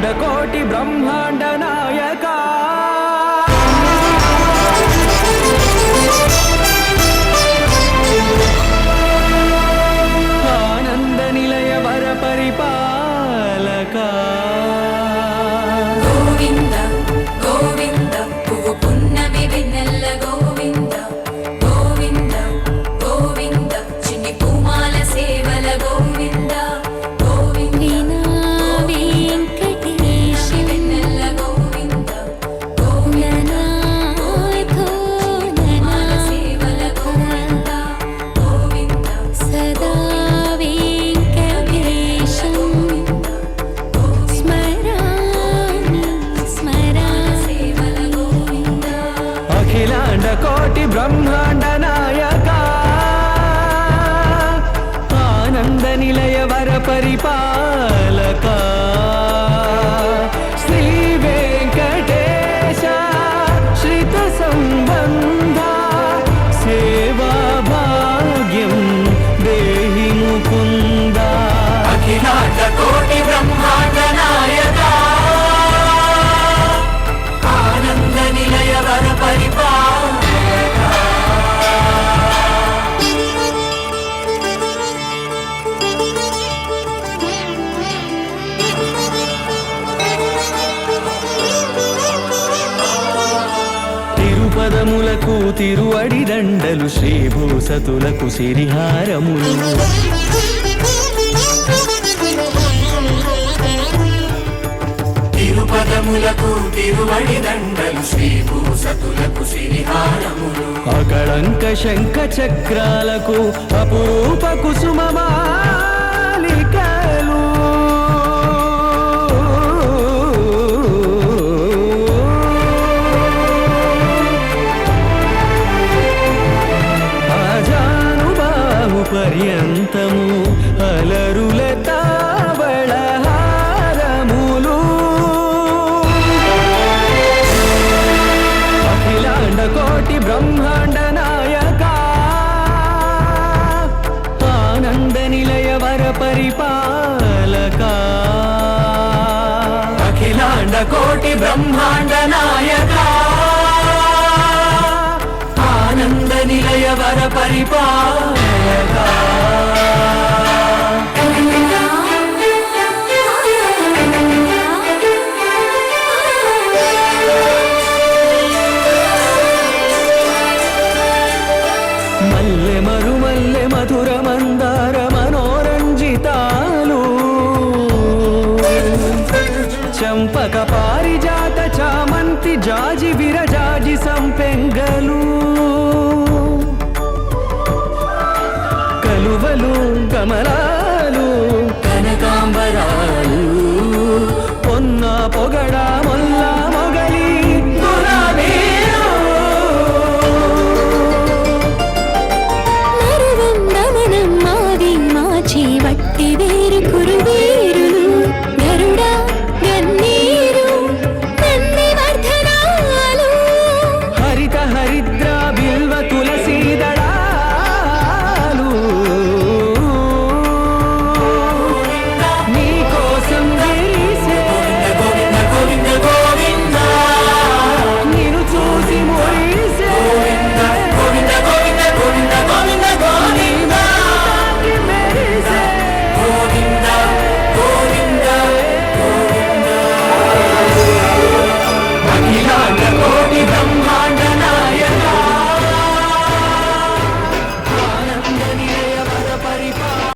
అఖిలాండ కోటి బ్రహ్మాండ నా అఖిలాండ కోటి బ్రహ్మాండ నాయక ఆనంద నిలయ వర పరిపాలక తిరుపదములకు తిరువడి దండలు శ్రీభూసతులకు సిరిహారములు తిరుపదములకు తిరువడి దండలు శ్రీభూసతులకు సిరిహారములు. అకళంక శంఖ చక్రాలకు అపురూప కుసుమమాలికలు పరిపాలక. అఖిలాండ కోటి బ్రహ్మాండ నాయక. ఆనంద నిలయ వర పరిపాలక. మల్లె మరుమల్లె మధుర మందార మనోరంజితాలు చంపక పారిజాత చామంతి జాజి విరజాజి సంపెంగలు. కలువలు కమలాలు కనకాంబరాలు. పొన్న పొగడ